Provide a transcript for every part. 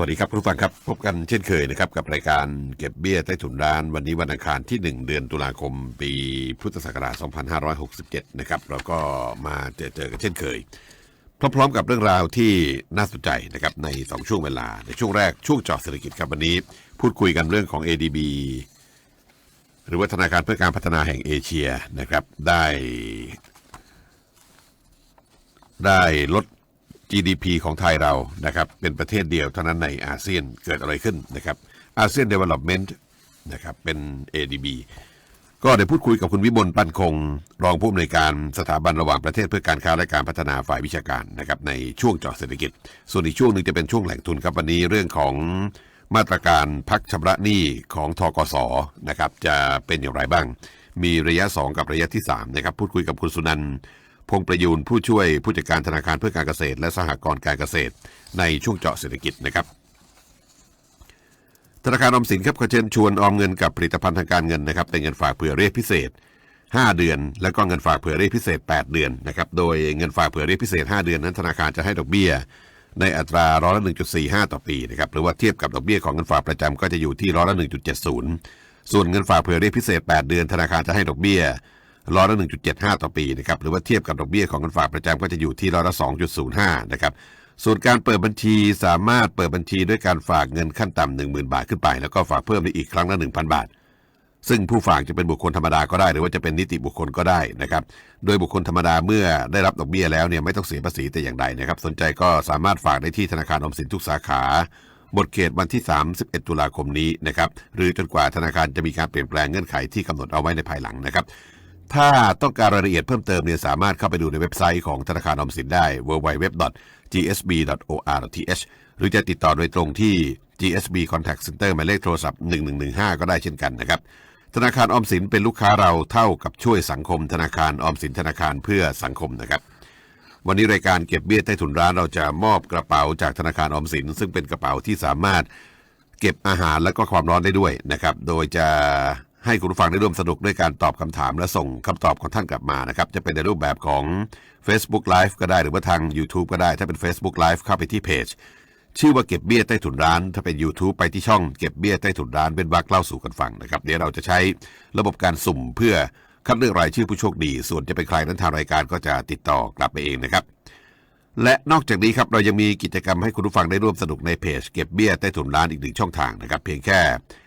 วัสดีครับคุณผู้ฟังครับ พบกันเช่นเคยนะครับกับรายการเก็บเบี้ยใต้ถุนร้าน วันนี้วันอังคารที่ 1 เดือนตุลาคม ปีพุทธศักราช 2567 นะครับเราก็มาเจอเจอกันเช่นเคย พร้อมๆกับเรื่องราวที่น่าสนใจนะครับใน 2 ช่วงเวลา ในช่วงแรกช่วงจาะเศรษฐกิจครับวันนี้ พูดคุยกันเรื่องของ ADB หรือว่าธนาคารเพื่อการพัฒนาแห่งเอเชียนะครับได้ ได้ลด GDP ของไทยเรานะครับเป็นประเทศเดียวเท่านั้นในอาเซียนเกิดอะไรขึ้นนะครับอาเซียน Development นะครับเป็น ADB ก็ได้พูดคุยกับคุณวิมลปันคง รองผู้อำนวยการสถาบันระหว่างประเทศเพื่อการค้าและการพัฒนาฝ่ายวิชาการนะครับในช่วงเจาะเศรษฐกิจ ส่วนอีกช่วงหนึ่งจะเป็นช่วงแหล่งทุนครับวันนี้เรื่องของมาตรการพักชำระหนี้ของทกสนะครับจะเป็นอย่างไรบ้าง มีระยะ 2 กับระยะที่3นะครับพูดคุยกับคุณสุนันท์ พงประยูนผู้ช่วยผู้จัดการธนาคารเพื่อการเกษตร และสหกรณ์การเกษตร ในช่วงเจาะเศรษฐกิจนะครับธนาคารออมสินครับขอเชิญชวนออมเงินกับผลิตภัณฑ์ทางการเงินนะครับเป็นเงินฝากเผื่อเรียกพิเศษ 5 เดือน แล้วก็เงินฝากเผื่อเรียกพิเศษ 8 เดือนนะครับโดยเงินฝากเผื่อเรียกพิเศษ 5 เดือนนั้นธนาคารจะให้ดอกเบี้ย ในอัตราร้อยละ1.45 ต่อปีนะครับหรือว่าเทียบกับดอกเบี้ยของเงินฝากประจำก็จะอยู่ที่ร้อยละ1.70 ส่วนเงินฝากเผื่อเรียกพิเศษ 8 เดือน ธนาคารจะให้ดอกเบี้ย ร้อยละ 1.75 ต่อปีนะครับหรือว่าเทียบกับดอกเบี้ยของเงินฝากประจำก็จะอยู่ที่ร้อยละ 2.05 นะครับส่วนการเปิดบัญชีสามารถเปิดบัญชีด้วยการฝากเงินขั้นต่ำ10,000 บาทขึ้นไป แล้วก็ฝากเพิ่มได้อีกครั้งละ 1,000 บาท ซึ่งผู้ฝากจะเป็นบุคคลธรรมดาก็ได้ หรือว่าจะเป็นนิติบุคคลก็ได้นะครับโดยบุคคลธรรมดาเมื่อได้รับดอกเบี้ยแล้วเนี่ยไม่ต้องเสียภาษีแต่อย่างใดนะครับสนใจก็สามารถฝากได้ที่ธนาคารออมสินทุกสาขาหมดเขตวันที่ 31 ตุลาคมนี้นะครับหรือจนกว่าธนาคารจะมีการเปลี่ยนแปลงเงื่อนไขที่กำหนดเอาไว้ในภายหลังนะครับ ถ้าต้องการรายละเอียดเพิ่มเติมเนี่ยสามารถเข้าไปดูในเว็บไซต์ของธนาคารออมสินได้ www.gsb.or.th หรือจะติดต่อโดยตรงที่ GSB Contact Center หมายเลขโทรศัพท์ 1115 ก็ได้เช่นกันนะครับ ธนาคารออมสินเป็นลูกค้าเราเท่ากับช่วยสังคมธนาคารออมสินธนาคารเพื่อสังคมนะครับ วันนี้รายการเก็บเบี้ยใต้ถุนร้านเราจะมอบกระเป๋าจากธนาคารออมสิน ซึ่งเป็นกระเป๋าที่สามารถเก็บอาหารและก็ความร้อนได้ด้วยนะครับ โดยจะ ให้คุณผู้ฟังได้ร่วมสนุกด้วยการตอบคำถามและส่งคำตอบของท่านกลับมานะครับ จะเป็นในรูปแบบของ Facebook Live ก็ได้หรือว่าทาง YouTube ก็ได้ ถ้าเป็น Facebook Live เข้าไปที่เพจชื่อว่าเก็บเบี้ยใต้ถุนร้าน ถ้าเป็น YouTube ไปที่ช่องเก็บเบี้ยใต้ถุนร้านเป็นวักเล่าสู่กันฟังนะครับ เดี๋ยวเราจะใช้ระบบการสุ่มเพื่อคัดเลือกรายชื่อผู้โชคดี ส่วนจะเป็นใครนั้นทางรายการก็จะติดต่อกลับไปเองนะครับ และนอกจากนี้ครับเรายังมีกิจกรรมให้คุณผู้ฟังได้ร่วมสนุกในเพจเก็บเบี้ยใต้ถุนร้านอีกหนึ่งช่องทางนะครับ เพียงแค่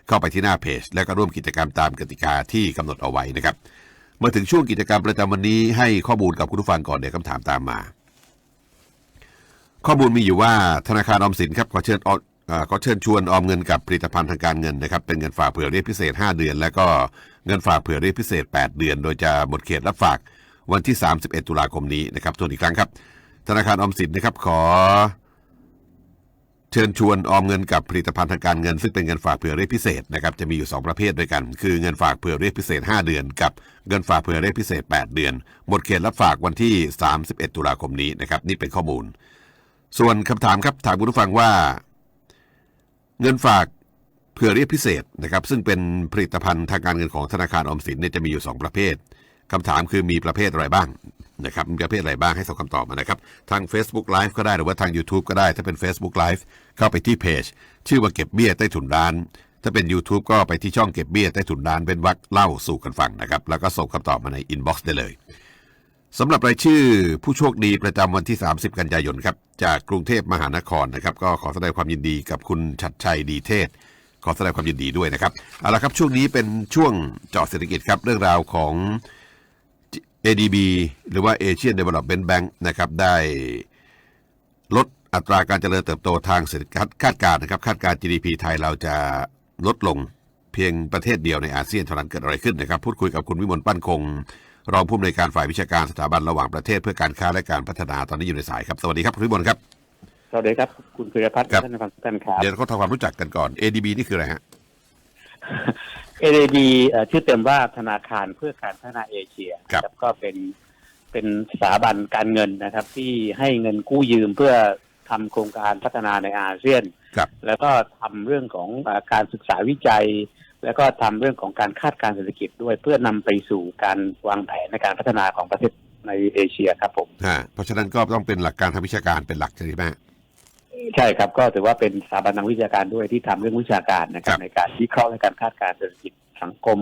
เข้าไปที่หน้าเพจ แล้วก็ร่วมกิจกรรมตามกติกาที่กำหนดเอาไว้นะครับมาถึงช่วงกิจกรรมประจำวันนี้ให้ข้อมูลกับคุณผู้ฟังก่อนเดี๋ยวคำถามตามมา ข้อมูลมีอยู่ว่าธนาคารออมสินครับขอเชิญออขอเชิญชวนออมเงินกับผลิตภัณฑ์ทางการเงินนะครับเป็นเงินฝากเผื่อเรียกพิเศษ 5 เดือน แล้วก็เงินฝากเผื่อเรียกพิเศษ 8 เดือน โดยจะหมดเขตรับฝากวันที่ 31 ตุลาคมนี้นะครับทวนอีกครั้งครับ ธนาคารออมสินนะครับขอ เชิญชวนออมเงินกับผลิตภัณฑ์ทางการเงิน ซึ่งเป็นเงินฝากเผื่อเรียกพิเศษนะครับจะมีอยู่ 2 ประเภทด้วยกัน คือเงินฝากเผื่อเรียกพิเศษ 5 เดือน กับเงินฝากเผื่อเรียกพิเศษ 8 เดือน หมดเขตรับฝากวันที่ 31 ตุลาคมนี้นะครับนี่เป็นข้อมูล ส่วนคำถามครับถามคุณผู้ฟังว่า เงินฝากเผื่อเรียกพิเศษนะครับซึ่งเป็นผลิตภัณฑ์ทางการเงินของธนาคารออมสินเนี่ยจะมีอยู่ 2 ประเภทคำถามคือมีประเภทอะไรบ้าง นะครับมีประเภทอะไรบ้างให้ส่งคำตอบมานะครับ ทาง Facebook Live ก็ได้หรือว่าทาง YouTube ก็ได้ ถ้าเป็น Facebook Live เข้าไปที่เพจ ชื่อว่าเก็บเบี้ยใต้ถุนร้าน ถ้าเป็น YouTube ก็ไปที่ช่องเก็บเบี้ยใต้ถุนร้านเป็นวักเล่าสู่กันฟังนะครับ แล้วก็ส่งคำตอบมาในอินบ็อกซ์ได้เลยสำหรับรายชื่อผู้โชคดีประจำวันที่ 30 กันยายนครับจากกรุงเทพมหานครนะครับ ก็ขอแสดงความยินดีกับคุณชัดชัยดีเทศ ขอแสดงความยินดีด้วยนะครับเอาละครับช่วงนี้เป็นช่วงเจาะเศรษฐกิจครับเรื่องราวของ ADB หรือว่า Asian Development Bank นะครับได้ลดอัตราการเจริญเติบโตทางเศรษฐกิจคาดการณ์นะครับคาดการณ์ GDP ไทยเราจะลดลงเพียงประเทศเดียวในอาเซียนเท่านั้นเกิดอะไรขึ้นนะครับ พูดคุยกับคุณวิมลปั้นคง รองผู้อำนวยการฝ่ายวิชาการสถาบันระหว่างประเทศเพื่อการค้าและการพัฒนาตอนนี้อยู่ในสายครับ สวัสดีครับคุณวิมลครับ สวัสดีครับ คุณพิรพัฒน์ครับท่านฟังท่านครับ เดี๋ยวเขาทำความรู้จักกันก่อน ADB นี่คืออะไรฮะ ADB เอ่อชื่อเต็มว่าธนาคารเพื่อการพัฒนาเอเชียครับนะก็เป็นเป็นสถาบันการเงินนะครับ ที่ให้เงินกู้ยืมเพื่อทำโครงการพัฒนาในอาเซียน ครับ แล้วก็ทำเรื่องของอาการศึกษาวิจัย แล้วก็ทำเรื่องของการคาดการณ์เศรษฐกิจด้วยเพื่อนำไปสู่การวางแผนในการพัฒนาของประเทศในเอเชียครับผม ฮะเพราะฉะนั้นก็ต้องเป็นหลักการทางวิชาการเป็นหลักใช่ไหมฮะ ใช่ครับก็ถือว่าเป็นสถาบันทางวิชาการด้วยที่ทำเรื่องวิชาการนะครัครับบในการวิเคราะห์และการคาดการณ์เศรษฐกิจสังคม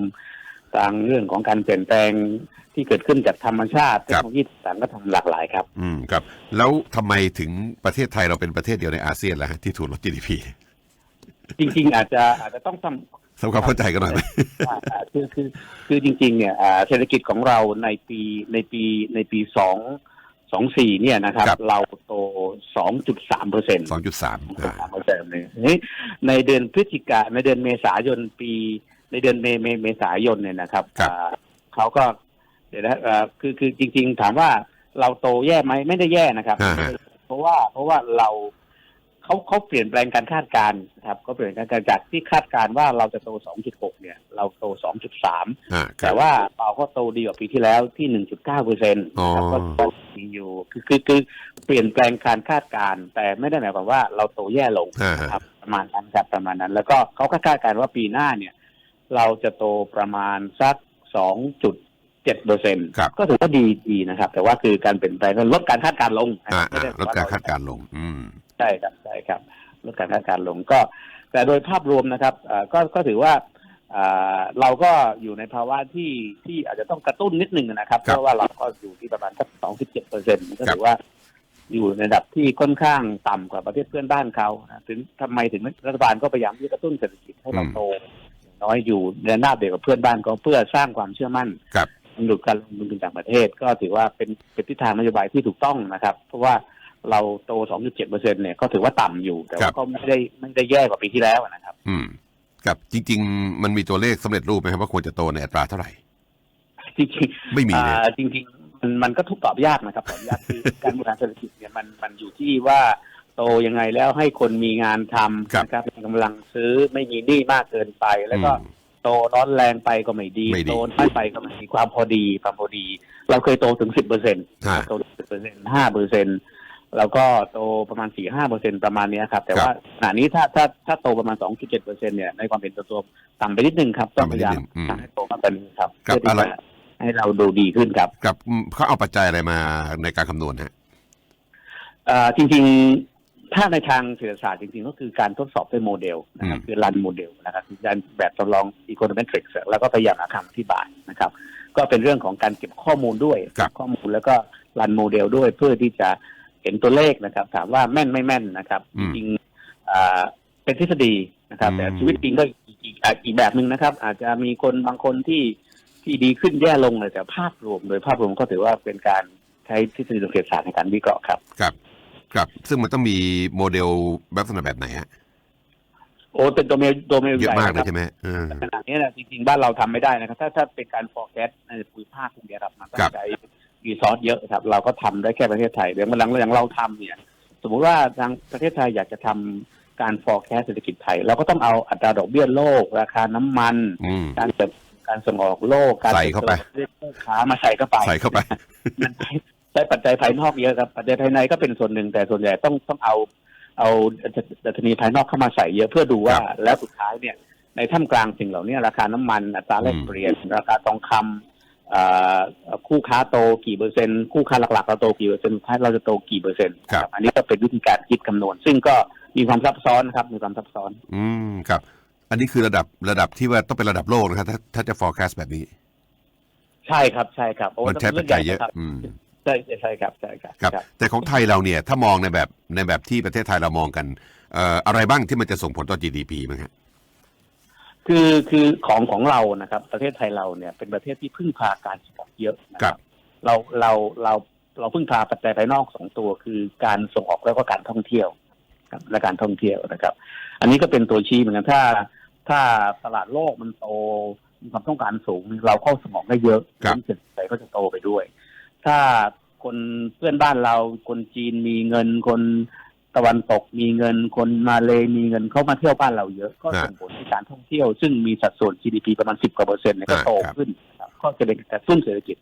ทางเรื่องของการเปลี่ยนแปลงที่เกิดขึ้นจากธรรมชาติเทคโนโลยีต่างๆก็ทำหลากหลายครับ อืมครับ แล้วทำไมถึงประเทศไทยเราเป็นประเทศเดียวในอาเซียนล่ะฮะที่ถูกลด GDP จริง ๆ อาจจะอาจจะต้องทำทำความเข้าใจกันหน่อยไหมอ่าอ่าคือคือคือจริง ๆ เนี่ยอ่าเศรษฐกิจของเราในปีในปีในปีสอง สองสี่เนี่ยนะครับ ครับ เราโตสองจุดสามเปอร์เซ็นต์สองจุดสามสามเปอร์เซ็นต์เลยนี่ในเดือนพฤศจิกาในเดือนเมษายนปี ในเดือนเมเมเมษายนเนี่ยนะครับอ่าเขาก็เดี๋ยวนะอ่าคือคือจริง ๆ ถามว่าเราโตแย่ไหมไม่ได้แย่นะครับเพราะว่าเพราะว่าเรา เขาเขาเปลี่ยนแปลงการคาดการณ์นะครับเขาเปลี่ยนการคาดการณ์จากที่คาดการณ์ว่าเราจะโต 2.6 เนี่ย เราโต 2.3อ่าครัแต่บว่าเราก็โตดีกว่าปีที่แล้วที่ 1.9เปอร์เซ็นต์อ๋อก็ก็มีอยู่คือคือคือเปลี่ยนแปลงการคาดการณ์แต่ไม่ได้หมายความว่าเราโตแย่ลงอ่าฮะครับประมาณนั้นครับประมาณนั้น แล้วก็เขาก็คาดการณ์ว่าปีหน้าเนี่ย เราจะโตประมาณสัก2.7เปอร์เซ็นต์ครับก็ถือว่าดีดีนะครับ แต่ว่าคือการเปลี่ยนแปลงก็ลดการคาดการณ์ลงนะคอ่ารับไม่อ่าได้ลดการคาดการณ์ลง อืม ใช่ครับใช่ครับลดการคาดการณ์ลงก็ แต่โดยภาพรวมนะครับเอ่อก็ก็ถือว่าเอ่อเราก็อยู่ในภาวะที่ที่อาจจะต้องกระตุ้นนิดนึงนะครับครับเพเพราะว่าเราก็อยู่ที่ประมาณสักสองสิบเจ็ดเปอร์เซ็นต์ก็ครับถือว่าอยู่ในระดับที่ค่อนข้างต่ำกว่าประเทศเพื่อนบ้านเขานะถึงทำไมถึงรัฐบาลก็พยายามที่จะกระตุ้นเศรษฐกิจให้เราอืมโตอย่างน้อยอยู่ในหน้าเดียวกับเพื่อนบ้านก็เพื่อสร้างความเชื่อมั่นครับหนุนการลงทุนต่างประเทศ ก็ถือว่าเป็นเป็นทิศทางนโยบายที่ถูกต้องนะครับ เพราะว่า เราโต 2.7เปอร์เซ็นเนี่ยก็ถือว่าต่ำอยู่ แต่ครัว่าบก็ไม่ได้ไม่ได้แย่กว่าปีที่แล้วนะครับ อืมครับจริง ๆ มันมีตัวเลขสำเร็จรูปไหมครับว่าควรจะโตในอัตราเท่าไหร่จริงๆไม่มีเลยอ่าจริงๆมันมันก็ทุกตอบยากนะครับตอบยากคือการบริหารเศรษฐกิจเนี่ยมันมันอยู่ที่ว่าโตยังไงแล้วให้คนมีงานทำครับนะครับมีกำลังซื้อไม่มีหนี้มากเกินไป แล้วก็อืมโตร้อนแรงไปก็ไม่ดีไม่ดี โตน้อยไปก็ไม่ดีความพอดีความพอดี เราเคยโตถึงสิบเปอร์เซ็นต์ฮะโตสิบเปอร์เซ็นต์ห้าเปอร์เซ็นต์ แล้วก็โตประมาณสี่ห้าเปอร์เซ็นประมาณเนี้ยครับ แต่ครับว่าขณะนี้ถ้าถ้าถ้าโตประมาณสองจุดเจ็ดเปอร์เซ็นเนี่ยในความเป็นตัวตัวต่ำไปนิดนึงครับต้องพยายามต่ำไปนิดนึงอืมทำให้โตมากกว่านี้ครับครับเพื่อที่อะไรจะให้เราดูดีขึ้นครับกับอืมเขาเอาปัจจัยอะไรมาในการคำนวณฮะเอ่อจริงๆ ถ้าในทางเศรษฐศาสตร์จริงๆ ก็คือการทดสอบด้วยโมเดลนะครับอืมคือรันโมเดลนะครับคือการแบบทดลอง econometrics แล้วก็พยายามหาคำอธิบายนะครับ ก็เป็นเรื่องของการเก็บข้อมูลด้วยครับข้อมูลแล้วก็รันโมเดลด้วยเพื่อที่จะ เห็นตัวเลขนะครับ ถามว่าแม่นไม่แม่นนะครับอืจมริงๆอ่าเป็นทฤษฎีนะครับอืมแต่ชีวิตจริงก็อีกอีกอะอีกแบบหนึ่งนะครับ อาจจะมีคนบางคนที่ที่ดีขึ้นแย่ลงเลยแต่ภาพรวมโดยภาพรวมก็ถือว่าเป็นการใช้ทฤษฎีทางเศรษฐศาสตร์ในการวิเคราะห์ครับครับ ครับ ซึ่งมันต้องมีโมเดลลักษณะแบบไหนฮะโอ้เป็นตัวเมลตัวเมลเยอะมากเลยใหญ่ใช่ไหมเออนะครับขนาดนี้นะจริงๆ บ้านเราทำไม่ได้นะครับ ถ้าถ้าเป็นการ forecast ในภูมิภาคพวกเนี้ยครับมันต้อครังบใช้ รีซอสเยอะครับ เราก็ทำได้แค่ประเทศไทยเดี๋ยววันหลังอย่างเราทำเนี่ย สมมุติว่าทางประเทศไทยอยากจะทำการ forecast เศรษฐกิจไทย เราก็ต้องเอาอัตราดอกเบี้ยโลก ราคาน้ำมันอืมการเติบการส่งออกโลกการใส่เข้าไปเรียกลูกค้ามาใส่เข้าไปใส่เข้าไปมันใช้ใช้ปัจจัยภายนอกเยอะครับปัจจัยภายในก็เป็นส่วนหนึ่งแต่ส่วนใหญ่ต้องต้องเอาเอาดัชนีภายนอกเข้ามาใส่เยอะเพื่อดูว่าครับแล้วสุดท้ายเนี่ยในท่ามกลางสิ่งเหล่านี้ราคาน้ำมันอัตราแลกอืมเปลี่ยน ราคาทองคำอ่า คู่ค้าโตกี่เปอร์เซ็นต์คู่ค้าหลักๆเราโตกี่เปอร์เซ็นต์สุดท้ายเราจะโตกี่เปอร์เซ็นต์ครับอันนี้ก็เป็นวิธีการคิดคำนวณ ซึ่งก็มีความซับซ้อนนะครับมีความซับซ้อน อืมครับ อันนี้คือระดับระดับที่ว่าต้องเป็นระดับโลกนะครับ ถ้าถ้าจะ forecast แบบนี้ ใช่ครับใช่ครับเพราะว่ามันใช้ปัจจัยเยอะครับอืมใช่ใช่ครับใช่ครับครับ แต่ของไทยเราเนี่ย ถ้ามองในแบบในแบบที่ประเทศไทยเรามองกันเอ่ออะไรบ้างที่มันจะส่งผลต่อ GDP มั้งฮะ คือคือของของเรานะครับ ประเทศไทยเราเนี่ยเป็นประเทศที่พึ่งพาการส่งออกเยอะนะคครัรับบเราเราเราเราพึ่งพาปัจจัยภายนอกสองตัวคือการส่งออกแล้วก็การท่องเที่ยวครับและการท่องเที่ยวนะครับ อันนี้ก็เป็นตัวชี้เหมือนกันถ้า ถ้าตลาดโลกมันโตมีความต้องการสูงเราเข้าส่งออกได้เยอะครับเศรษฐกิจก็จะโตไปด้วย ถ้าคนเพื่อนบ้านเราคนจีนมีเงินคนตะวันตกมีเงินคนมาเลยมีเงินเข้ามาเที่ยวบ้านเราเยอะก็ส่งผลที่การท่องเที่ยว ซึ่งมีสัดส่วน GDP ประมาณ10กว่าเปอร์เซ็นต์เนี่ยก็โตขึ้นนะครับก็จะเป็นกระตุ้นเศรษฐกิจ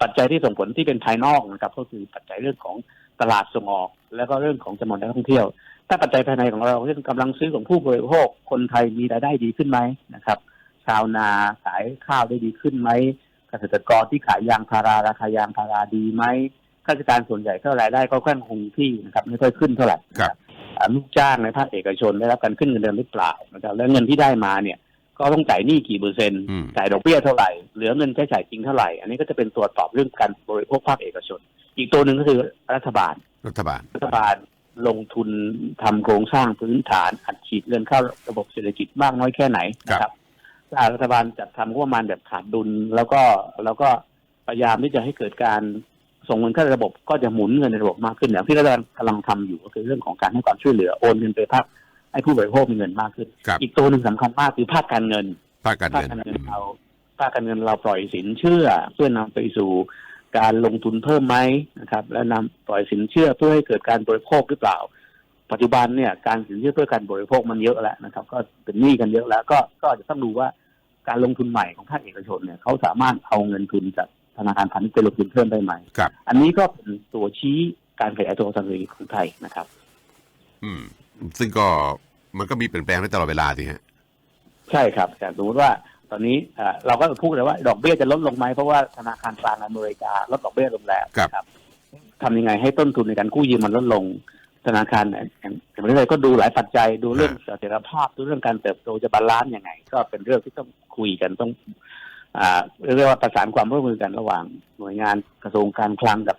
ปัจจัยที่ส่งผลที่เป็นภายนอกนะครับ ก็คือปัจจัยเรื่องของตลาดส่งออก แล้วก็เรื่องของจำนวนนักท่องเที่ยว ถ้าปัจจัยภายในของเราเช่นกำลังซื้อของผู้บริโภคคนไทยมีรายได้ดีขึ้นไหมนะครับชาวนาขายข้าวได้ดีขึ้นไหมเกษตรกรที่ขายยางพาราราคายางพาราดีไหม ข้าราชการส่วนใหญ่ก็รายได้ก็ค่อนคงที่นะครับไม่ค่อยขึ้นเท่าไหร่ครับนอ่าลูกจ้างในภาคเอกชนได้รับการขึ้นเงินเดือนหรือเปล่านะครับแล้วเงินที่ได้มาเนี่ยก็ต้องจ่ายหนี้กี่เปอร์เซ็นต์อืมจ่ายดอกเบี้ยเท่าไหร่เหลือเงินใช้จ่ายจริงเท่าไหร่ อันนี้ก็จะเป็นตัวตอบเรื่องการบริโภคภาคเอกชน อีกตัวหนึ่งก็คือรัฐบาล รัฐบาลรัฐบาลลงทุนทำโครงสร้างพื้นฐานอัดฉีดเงินเข้าระบบเศรษฐกิจมากน้อยแค่ไหนนะครับถ้ารัฐบาลจัดทำงบประมาณแบบขาดดุลแล้วก็แล้วก็พยายามที่จะให้เกิดการ ส่งเงินเข้าระบบก็จะหมุนเงินในระบบมากขึ้นอย่างที่รัฐบาลกำลังทำอยู่ก็คือเรื่องของการให้ความช่วยเหลือโอนเงินไปภาคให้ผู้บริโภคมีเงินมากขึ้นครับอีกตัวหนึ่งสำคัญมากคือภาคการเงิน ภาคการภาคเงินการเงินเราภาคการเงินเราปล่อยสินเชื่อ เพื่อนำไปสู่การลงทุนเพิ่มไหมนะครับ และนำปล่อยสินเชื่อเพื่อให้เกิดการบริโภคหรือเปล่า ปัจจุบันเนี่ยการสินเชื่อเพื่อการบริโภคมันเยอะแล้วนะครับ ก็เป็นหนี้กันเยอะแล้ว ก็ก็จะต้องดูว่าการลงทุนใหม่ของภาคเอกชนเนี่ยเขาสามารถเอาเงินทุนจาก ธนาคารพาณิชย์ไปลงทุนเพิ่มได้ไหมครับ อันนี้ก็เป็นตัวชี้การขยายตัวทางเศรษฐกิจของไทยนะครับ อืม ซึ่งก็มันก็มีเปลี่ยนแปลงได้ตลอดเวลาสิฮะใช่ครับแต่สมมติว่าตอนนี้เอ่อเราก็พูดเลยว่าดอกเบี้ยจะลดลงไหมเพราะว่าธนาคารกลางอเมริกาลดดอกเบี้ยลงแล้วครับนะทำยังไงให้ต้นทุนในการกู้ยืมมันลดลงธนาคารเนี่ยอย่างอย่างประเทศไทยก็ดูหลายปัจจัยดูเรื่องเสถียรภาพดูเรื่องการเติบโตจะบาลานซ์ยังไง ก็เป็นเรื่องที่ต้องคุยกันต้องอ่า เรียกว่าประสานความร่วมมือกันระหว่างหน่วยงานกระทรวงการคลังกับ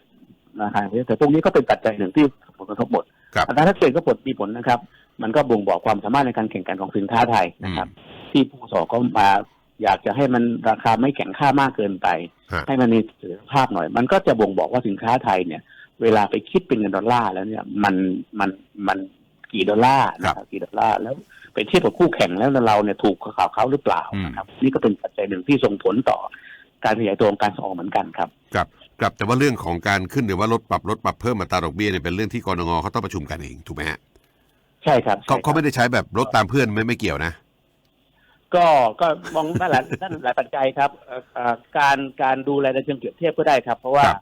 ธนาคารแห่งประเทศแต่พวกนี้ก็เป็นปัจจัยหนึ่งที่ผลกระทบหมดครับอัตราแลกเปลี่ยนก็ผลมีผลนะครับ มันก็บ่งบอกความสามารถในการแข่งขันของสินค้าไทยนะครับ ที่ผู้ส่งออกก็มาอยากจะให้มันราคาไม่แข็งค่ามากเกินไปฮะให้มันมีเสถียรภาพหน่อย มันก็จะบ่งบอกว่าสินค้าไทยเนี่ย เวลาไปคิดเป็นเงินดอลลาร์แล้วเนี่ย มันมันมันกี่ดอลลาร์นะครับกี่ดอลลาร์แล้ว ไปเทียบกับคู่แข่งแล้วเราเนี่ยถูกกว่าเขาหรือเปล่านะครับ นี่ก็เป็นปัจจัยหนึ่งที่ส่งผลต่อการขยายตัวของการส่งออกเหมือนกันครับครับครับแต่ว่าเรื่องของการขึ้นหรือว่าลดปรับลดปรับเพิ่มอัตราดอกเบี้ยเนี่ยเป็นเรื่องที่กรงเขาต้องประชุมกันเองถูกไหมฮะใช่ครับเขาใช่ครับเขาไม่ได้ใช้แบบลดตามเพื่อนไม่ไม่เกี่ยวนะ ก็ก็มองด้านหลายด้านหลายปัจจัยครับเอ่อเอ่อการการดูแลในเชิงเปรียบเทียบก็ได้ครับ เพราะว่าครับ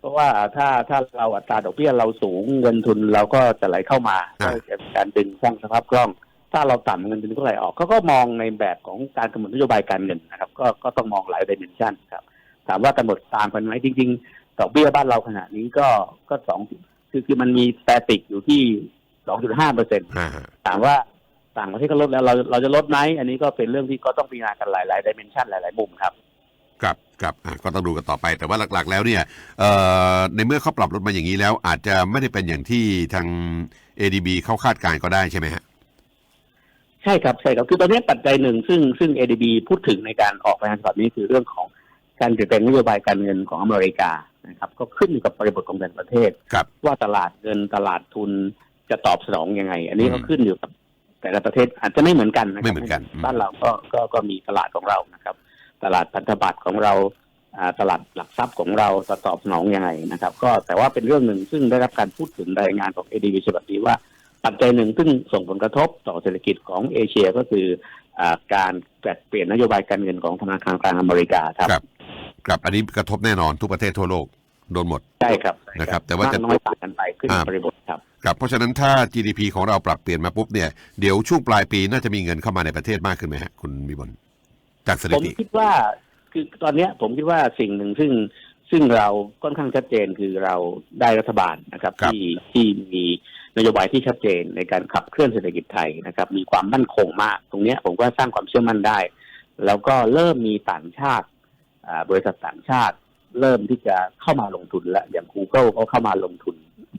เพราะว่าถ้าถ้าเราอัตราดอกเบี้ยเราสูงเงินทุนเราก็จะไหลเข้ามาอ่าก็จะเป็นการดึงสร้างสภาพคล่อง ถ้าเราต่ำเงินทุนก็ไหลออกเขาก็มองในแบบของการกำหนดนโยบายการเงินนะครับ ก็ก็ต้องมองหลายดิเมนชันครับ ถามว่ากำหนดตามกันไหมจริง ๆ ดอกเบี้ยบ้านเราขณะนี้ก็ก็สองคือคือมันมีสแตติกอยู่ที่สองจุดห้าเปอร์เซ็นต์อ่าฮะถามว่าต่างประเทศก็ลดแล้วเราเราจะลดไหมอันนี้ก็เป็นเรื่องที่ก็ต้องพิจารณากันหลายๆดิเมนชันหลาย ๆ มุมครับครับครับอะก็ต้องดูกันต่อไปแต่ว่าหลัก ๆ แล้วเนี่ยเอ่อในเมื่อเขาปรับลดมาอย่างนี้แล้ว อาจจะไม่ได้เป็นอย่างที่ทาง ADB เข้าคาดการณ์ก็ได้ใช่ไหมฮะ ใช่ครับใช่ครับคือตอนนี้ปัจจัยหนึ่งซึ่งซึ่ง ADB พูดถึงในการออกรายงานฉบับนี้คือเรื่องของการเปลี่ยนแปลงนโยบายการเงินของอเมริกานะครับ ก็ขึ้นอยู่กับบริบทของแต่ละประเทศครับว่าตลาดเงินตลาดทุนจะตอบสนองยังไง อันนี้ก็อืมขึ้นอยู่กับแต่ละประเทศอาจจะไม่เหมือนกันนะคไม่รับเหมือนกันอืมบ้านเราก็ก็ก็มีตลาดของเรานะครับ ตลาดพันธบัตรของเราอ่าตลาดหลักทรัพย์ของเราจะตอบสนองยังไงนะครับ ก็แต่ว่าเป็นเรื่องหนึ่งซึ่งได้รับการพูดถึงรายงานของ ADB ฉบับนี้ว่า ปัจจัยหนึ่งซึ่งส่งผลกระทบต่อเศรษฐกิจของเอเชียก็คืออาการแปลเปลี่ยนนโยบายการเงินของธนาคารกลางอเมริกาครับครับครับอันนี้กระทบแน่นอนทุกประเทศทั่วโลกโดนหมดใช่ครับใช่นะครับ แต่ว่าจะมกน้อยต่างกันไปขึ้นอ่าบริบทครับครับเพราะฉะนั้นถ้า GDP ของเราปรับเปลี่ยนมาปุ๊บเนี่ยเดี๋ยวช่วงปลายปีน่าจะมีเงินเข้ามาในประเทศมากขึ้นไหมฮะคุณมีบลจากสถิผมติคิดว่าคือตอนเนี้ยผมคิดว่าสิ่งหนึ่งซึ่งซึ่งเราค่อนข้างชัดเจนคือเราได้รัฐบาลนะครับครับที่ที่มี นโยบายที่ชัดเจนในการขับเคลื่อนเศรษฐกิจไทยนะครับ มีความมั่นคงมาก ตรงนี้ผมก็สร้างความเชื่อมั่นได้ แล้วก็เริ่มมีต่างชาติบริษัทต่างชาติ เริ่มที่จะเข้ามาลงทุนแล้วอย่าง Google ก็เข้ามาลงทุน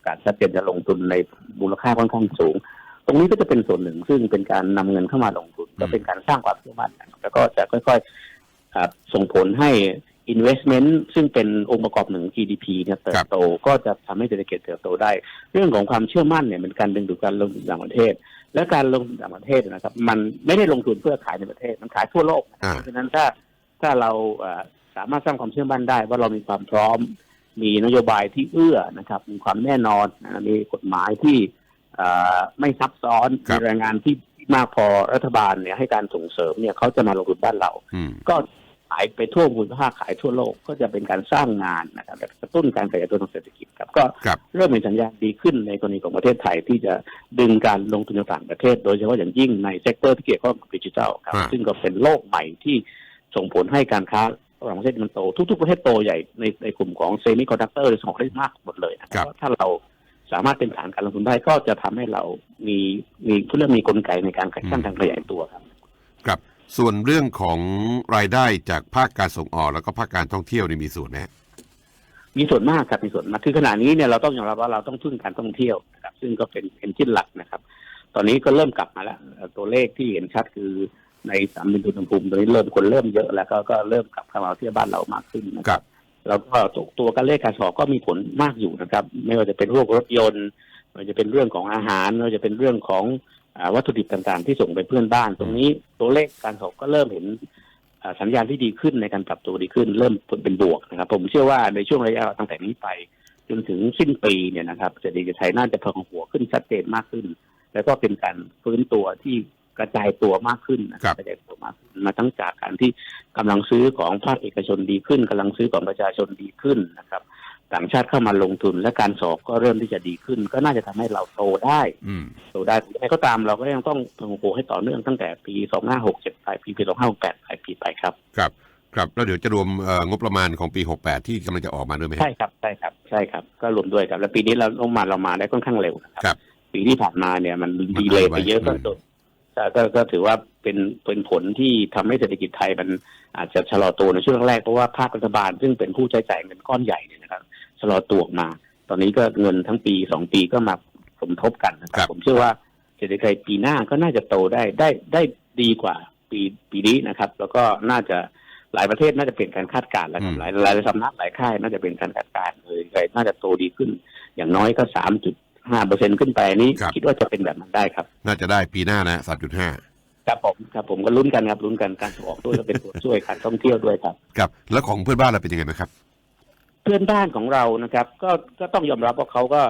การชัดเจนจะลงทุนในมูลค่าค่อนข้างสูง ตรงนี้ก็จะเป็นส่วนหนึ่ง ซึ่งเป็นการนำเงินเข้ามาลงทุน ก็เป็นการสร้างความเชื่อมั่นแล้วก็จะค่อยๆส่งผลให้ investment ซึ่งเป็นองค์ประกอบหนึ่ง GDP เนี่ยเติบโตก็จะทำให้เศรษฐกิจเติบโตได้ เรื่องของความเชื่อมั่นเนี่ยเป็นการดึงดูดการลงทุนต่างประเทศ และการลงทุนต่างประเทศนะครับ มันไม่ได้ลงทุนเพื่อขายในประเทศมันขายทั่วโลกนะครับอ่าเพราะฉะนั้นถ้าถ้าเราเอ่อสามารถสร้างความเชื่อมั่นได้ ว่าเรามีความพร้อม มีนโยบายที่เอื้อนะครับ มีความแน่นอนนะมีกฎหมายที่เอ่อไม่ซับซ้อนครัมีบแรงงานที่มากพอรัฐบาลเนี่ยให้การส่งเสริมเนี่ยเขาจะมาลงทุนบ้านเราอืมก็ ขายไปทั่วภูมิภาคขายทั่วโลกก็จะเป็นการสร้างงานนะครับกระตุ้นการขยายตัวทางเศรษฐกิจครับก็ครับเริ่มมีสัญญาณดีขึ้นในกรณีของประเทศไทยที่จะดึงการลงทุนในต่างประเทศ โดยเฉพาะอย่างยิ่งในเซกเตอร์ที่เกี่ยวข้องกับดิจิทัลครับอ่าซึ่งก็เป็นโลกใหม่ที่ส่งผลให้การค้าระหว่างประเทศมันโตทุก ๆ ประเทศโตใหญ่ในในกลุ่มของเซมิคอนดักเตอร์ส่งได้มากหมดเลยนะคครัรับบถ้าเราสามารถเป็นฐานการลงทุนได้ก็จะทำให้เรามีมีเรื่องมีกลไกในการสร้างทางขยายตัวครับครับ ส่วนเรื่องของรายได้จากภาคการส่งออกแล้วก็ภาคการท่องเที่ยวนี่มีส่วนไหมฮะมีส่วนมากครับมีส่วนมากคือขณะนี้เนี่ยเราต้องยอมรับว่าเราต้องพึ่งการท่องเที่ยวนะครับ ซึ่งก็เป็นเป็นชิ้นหลักนะครับ ตอนนี้ก็เริ่มกลับมาแล้วเอ่อตัวเลขที่เห็นชัดคือในสามบินอุณหภูมิตอนนี้เริ่มคนเริ่มเยอะแล้วก็ก็เริ่มกลับเข้ามาเที่ยวบ้านเรามากขึ้นนะคครัรับบแล้วก็ตัวตัวการเลขการสอบก็มีผลมากอยู่นะครับ ไม่ว่าจะเป็นพวกรถยนต์ไม่ว่าจะเป็นเรื่องของอาหารไม่ว่าจะเป็นเรื่องของอา วัตถุดิบต่างๆ ที่ส่งไปเพื่อนบ้าน ตรงนี้ตัวเลขการสอบก็เริ่มเห็นอ่าสัญญาณที่ดีขึ้นในการปรับตัวดีขึ้น เริ่มเป็นบวกนะครับ ผมเชื่อว่าในช่วงระยะตั้งแต่นี้ไป จนถึงสิ้นปีเนี่ยนะครับเศรษฐกิจไทยน่าจะพองหัวขึ้นชัดเจนมากขึ้น แล้วก็เป็นการฟื้นตัวที่กระจายตัวมากขึ้นนะครับกระจายตัวมากขึ้นมาทั้งจากการที่กำลังซื้อของภาคเอกชนดีขึ้นกำลังซื้อของประชาชนดีขึ้นนะครับ ต่างชาติเข้ามาลงทุนและการสอบก็เริ่มที่จะดีขึ้น ก็น่าจะทำให้เราโตได้อืมโตได้ยังไงก็ตามเราก็ยังต้องพองหัวให้ต่อเนื่องตั้งแต่ปี2567ปลายปีปี2568ปลายปีไปครับ ครับ ครับแล้วเดี๋ยวจะรวมเอ่องบประมาณของปี68ที่กำลังจะออกมาด้วยไหมฮะใช่ครับใช่ครับใช่ครับ ก็รวมด้วยครับ แล้วปีนี้เราลงมาเรามาได้ค่อนข้างเร็วนะครับครับ ปีที่ผ่านมาเนี่ยมันมันดีเลยไปเยอะอืก็มโดนก็ก็ก็ถือว่าเป็นเป็นผลที่ทำให้เศรษฐกิจไทยมันอาจจะชะลอตัวในช่วงแรกเพราะว่าภาครัฐบาลซึ่งเป็นผู้ใช้จ่ายเงินก้อนใหญ่เนี่ยนะครับ ชะลอตัวออกมา ตอนนี้ก็เงินทั้งปีสองปีก็มาสมทบกันนะคครัรับ ผมเชื่อว่าเศรษฐกิจไทยปีหน้าก็น่าจะโตได้ได้ได้ดีกว่าปีปีนี้นะครับ แล้วก็น่าจะหลายประเทศน่าจะเป็นการคาดการณ์แล้วครับหลายหลายสำนักหลายค่ายน่าจะเป็นการคาดการณ์เลยเลยน่าจะโตดีขึ้น อย่างน้อยก็สามจุดห้าเปอร์เซ็นขึ้นไปนี่คิดว่าจะเป็นแบบนั้นได้ครับ น่าจะได้ปีหน้านะ3.5ครับผมครับผมก็ลุ้นกันครับลุ้นกันการส่งออกด้วยและเป็นตัวช่วยการท่องเที่ยวด้วยครับครับ แล้วของเพื่อนบ้านเราเป็นยังไงไหมครับเพื่อนบ้านของเรานะครับ ก็ก็ต้องยอมรับว่าเขาก็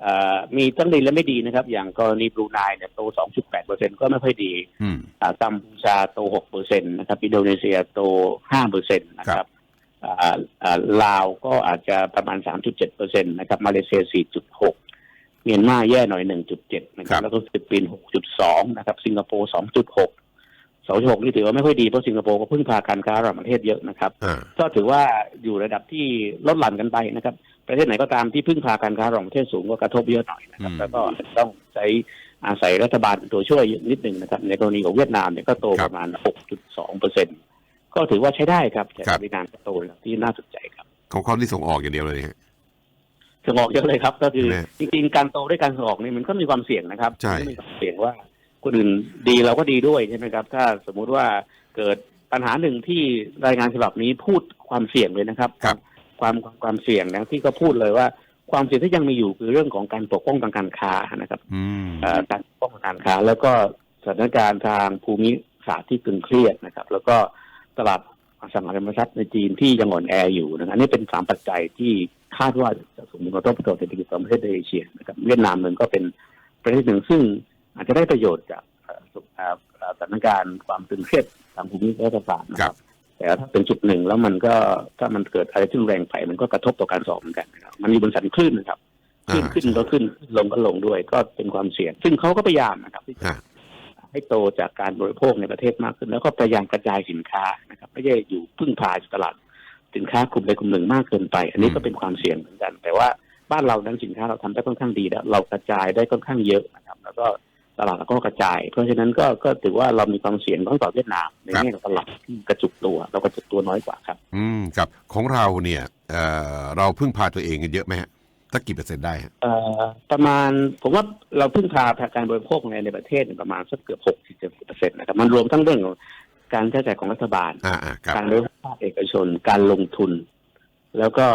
เอ่อมีทั้งดีและไม่ดีนะครับ อย่างกรณีบรูไนเนี่ยโต 2.8เปอร์เซ็นก็ไม่ค่อยดีอืมอ่ากัมพูชาโต 6เปอร์เซ็นต์นะครับอินโดนีเซียโต 5เปอร์เซ็นต์นะคครัรับบอ่าอ่าลาวก็อาจจะประมาณ 3.7เปอร์เซ็นต์นะครับมาเลเซีย 4.6 เมียนมาแย่หน่อย 1.7 นะคครัรับบแล้วก็ฟิลิปปินส์ 6.2 นะครับ สิงคโปร์ 2.6 2.6นี่ถือว่าไม่ค่อยดีเพราะสิงคโปร์ก็พึ่งพาการค้าระหว่างประเทศเยอะนะครับอ่าก็ถือว่าอยู่ระดับที่ลดหลั่นกันไปนะครับ ประเทศไหนก็ตามที่พึ่งพาการค้าระหว่างประเทศสูงก็กระทบเยอะหน่อยนะครับอืมแล้วก็ต้องใช้อาศัยรัฐบาลเป็นตัวช่วยนิดหนึ่งนะครับ ในกรณีของเวียดนามเนี่ยก็โตประมาณ 6.2เปอร์เซ็นก็ถือว่าใช้ได้ครับแต่เวียดนามก็โตระดับที่น่าสนใจครับ ของเขาที่ส่งออกอย่างเดียวเลยฮะส่งออกเยอะเลยครับ ก็คือแน่จริงๆการโตด้วยการส่งออกนี่มันก็มีความเสี่ยงนะครับใช่มันก็มีความเสี่ยงว่า คนอื่นดีเราก็ดีด้วยใช่ไหมครับ ถ้าสมมุติว่าเกิดปัญหาหนึ่งที่รายงานฉบับนี้พูดความเสี่ยงเลยนะครับ ครับ ความความความเสี่ยงนะที่ก็พูดเลยว่า ความเสี่ยงที่ยังมีอยู่คือเรื่องของการปกป้องทางการค้านะครับอืมเอ่อการปกป้องทางการค้า แล้วก็สถานการณ์ทางภูมิศาสตร์ที่ตึงเครียดนะครับ แล้วก็ตลาดอสังหาริมทรัพย์ในจีนที่ยังอ่อนแออยู่นะครับอันนี่เป็นสามปัจจัยที่คาดว่าจะส่งผลกระทบต่อเศรษฐกิจของประเทศในเอเชียนะครับเวียดนามมันก็เป็นประเทศหนึ่งซึ่ง อาจจะได้ประโยชน์จากเอ่อสุเอ่อเอ่อสถานการณ์ความตึงเครียดทางภูมิรัฐศาสตร์นะคครัรับบแต่ถ้าเป็นจุดหนึ่งแล้วมันก็ถ้ามันเกิดอะไรที่รุนแรงไปมันก็กระทบต่อการสอบเหมือนกันนะครับมันมีบนสันคลื่นนะครับขึ้นอ่าขึ้นก็ขึ้นลงก็ลงด้วยก็เป็นความเสี่ยง ซึ่งเขาก็พยายามนะครับที่จะฮะให้โตจากการบริโภคในประเทศมากขึ้น แล้วก็พยายามกระจายสินค้านะครับไม่ใช่อยู่พึ่งพาอยู่ตลาดสินค้ากลุ่มใดกลุ่มหนึ่งมากเกินไป อันนี้ก็เป็นความเสี่ยงเหมือนกัน แต่ว่าบ้านเรานั้นสินค้าเราทำได้ค่อนข้างดีแล้ว เรากระจายได้ค่อนข้างเยอะนะครับ แล้วก็ ตลาดเราก็กระจาย เพราะฉะนั้นก็ก็ถือว่าเรามีความเสี่ยงต้องต่อเวียดนามในแง่ของตลาดที่กระจุกตัว เรากระจุกตัวน้อยกว่าครับ อืมครับของเราเนี่ยเอ่อเราพึ่งพาตัวเองกันเยอะไหมฮะสักกี่เปอร์เซ็นต์ได้ฮะเอ่อประมาณผมว่าเราพึ่งพาการบริโภคในในประเทศเนี่ยประมาณสักเกือบหกสิบเจ็ดเปอร์เซ็นต์นะครับมันรวมทั้งเรื่องของการใช้จ่ายของรัฐบาล อ่าอ่าครับการบริโภคภาคเอกชน การลงทุน แล้วก็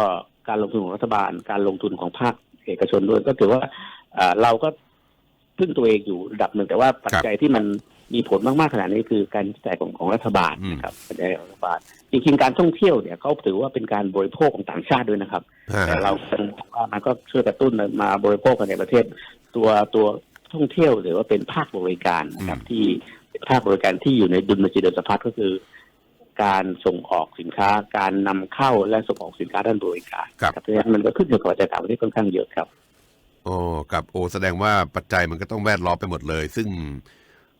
การลงทุนของรัฐบาล การลงทุนของภาคเอกชนด้วยก็ถือว่าเอ่อเราก็ พึ่งตัวเองอยู่ระดับหนึ่งแต่ว่าปัจจัยที่มันมีผลมากๆขนาดนี้คือการใช้จ่ายของของรัฐบาลนะครับปัจจัยของรัฐบาลจริงๆการท่องเที่ยวเนี่ยเขาถือว่าเป็นการบริโภคของต่างชาติด้วยนะครับอ่าแต่เราเป็นว่ามันก็ช่วยกระตุ้นมาบริโภคกันในประเทศ ตัวตัวท่องเที่ยวหรือว่าเป็นภาคบริการนะครับที่เป็นภาคบริการที่อยู่ในดุลบัญชีเดินสะพัดก็คือ การส่งออกสินค้า การนำเข้าและส่งออกสินค้าด้านบริการครับเพราะฉะนั้นมันก็ขึ้นอยู่กับปัจจัยต่างประเทศค่อนข้างเยอะครับ โอ้กับโอแสดงว่าปัจจัยมันก็ต้องแวดล้อมไปหมดเลย ซึ่ง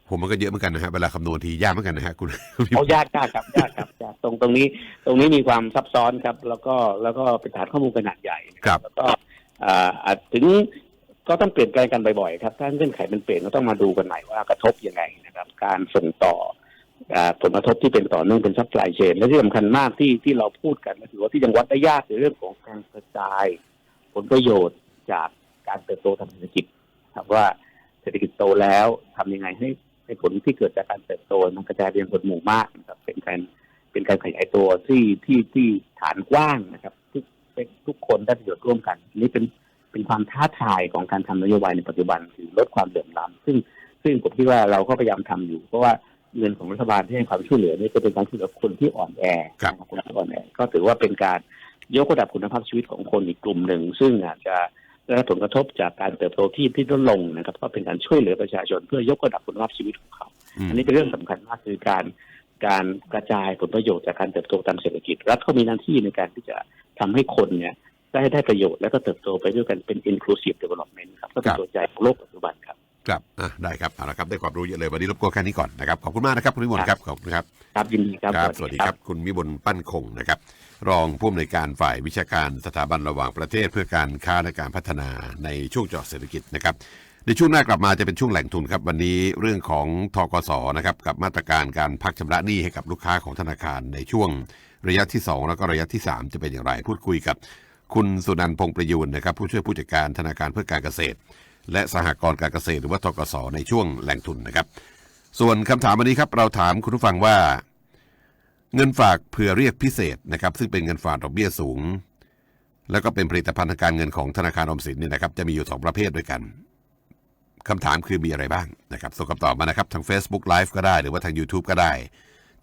ผมมันก็เยอะเหมือนกันนะฮะเวลาคำนวณทียากเหมือนกันนะฮะคุณเอายากยากครับยากครับยากตรงตรงนี้ ตรงนี้มีความซับซ้อนครับ แล้วก็แล้วก็เป็นฐานข้อมูลขนาดใหญ่ครับแล้วก็อ่าอาจถึงก็ต้องเปลี่ยนแปลงกันบ่อยๆครับ ถ้าเงื่อนไขมันเปลี่ยนก็ต้องมาดูกันใหม่ว่ากระทบยังไงนะครับ การส่งต่ออ่าผลกระทบที่เป็นต่อเนื่องเป็นซัพพลายเชนและที่สำคัญมากที่ที่เราพูดกันก็คือว่าที่ยังวัดได้ยากในเรื่องของการกระจาย ผลประโยชน์จาก การเติบโตทางเศรษฐกิจครับว่าเศรษฐกิจโตแล้วทำยังไงให้ให้ผลที่เกิดจากการเติบโตมันกระจายไปยังคนหมู่มากนะครับเป็นการเป็นการขยายตัวที่ที่ที่ฐานกว้างนะครับ ทุกทุกคนได้ประโยชน์ร่วมกันอันนี่เป็นเป็นความท้าทายของการทำนโยบายในปัจจุบันคือลดความเหลื่อมล้ำซึ่งซึ่งผมคิดว่าเราก็พยายามทำอยู่ เพราะว่าเงินของรัฐบาลที่ให้ความช่วยเหลือนี่ก็เป็นการช่วยเหลือคนที่อ่อนแอครับคนที่อ่อนแอ ก็ถือว่าเป็นการยกระดับคุณภาพชีวิตของคนอีกกลุ่มหนึ่ง ซึ่งอาจจะ ได้รับผลกระทบจากการเติบโตที่ที่ลดลงนะครับ ก็เป็นการช่วยเหลือประชาชนเพื่อยกระดับคุณภาพชีวิตของเขาอืมอันนี้เป็นเรื่องสำคัญมากคือการการกระจายผลประโยชน์จากการเติบโตทางเศรษฐกิจรัฐก็มีหน้าที่ในการที่จะทำให้คนเนี่ยได้ได้ประโยชน์และก็เติบโตไปด้วยกันเป็น inclusive development ครับก็เป็นตัวใจของโลกปัจจุบันครับครับอะได้ครับเอาละครับได้ความรู้เยอะเลยวันนี้รบกวนแค่นี้ก่อนนะครับขอบคุณมากนะครับคุณวิมลครับขอบคุณครับครับยินดีครับครับสวัสดีครับ คุณวิบลปั้นคงนะครับ รองผู้อำนวยการฝ่ายวิชาการสถาบันระหว่างประเทศเพื่อการค้าและการพัฒนาในช่วงเจาะเศรษฐกิจนะครับ ในช่วงหน้ากลับมาจะเป็นช่วงแหล่งทุนครับ วันนี้เรื่องของทกสนะครับกับมาตรการการพักชำระหนี้ให้กับลูกค้าของธนาคารในช่วงระยะที่ 2 แล้วก็ระยะที่ 3 จะเป็นอย่างไร พูดคุยกับ คุณสุนันท์พงประยูนนะครับผู้ช่วยผู้จัดการธนาคารเพื่อการเกษตร และสหกรณ์การเกษตรหรือว่าทกสในช่วงแหล่งทุนนะครับ ส่วนคำถามวันนี้ครับเราถามคุณผู้ฟังว่า เงินฝากเผื่อเรียกพิเศษนะครับซึ่งเป็นเงินฝากดอกเบี้ยสูง แล้วก็เป็นผลิตภัณฑ์ทางการเงินของธนาคารออมสินเนี่ยนะครับจะมีอยู่สองประเภทด้วยกันคำถามคือมีอะไรบ้างนะครับส่งคำตอบมานะครับทาง Facebook Live ก็ได้หรือว่าทาง YouTube ก็ได้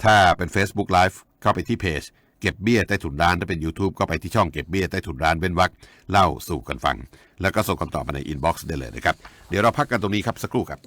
ถ้าเป็น Facebook Live เข้าไปที่เพจเก็บเบี้ยใต้ถุนร้านถ้าเป็น YouTube ก็ไปที่ช่องเก็บเบี้ยใต้ถุนร้านเว้นวรรคเล่าสู่กันฟัง แล้วก็ส่งคำตอบมาในอินบ็อกซ์ได้เลยนะครับเดี๋ยวเราพักกันตรงนี้ครับสักครู่ครับ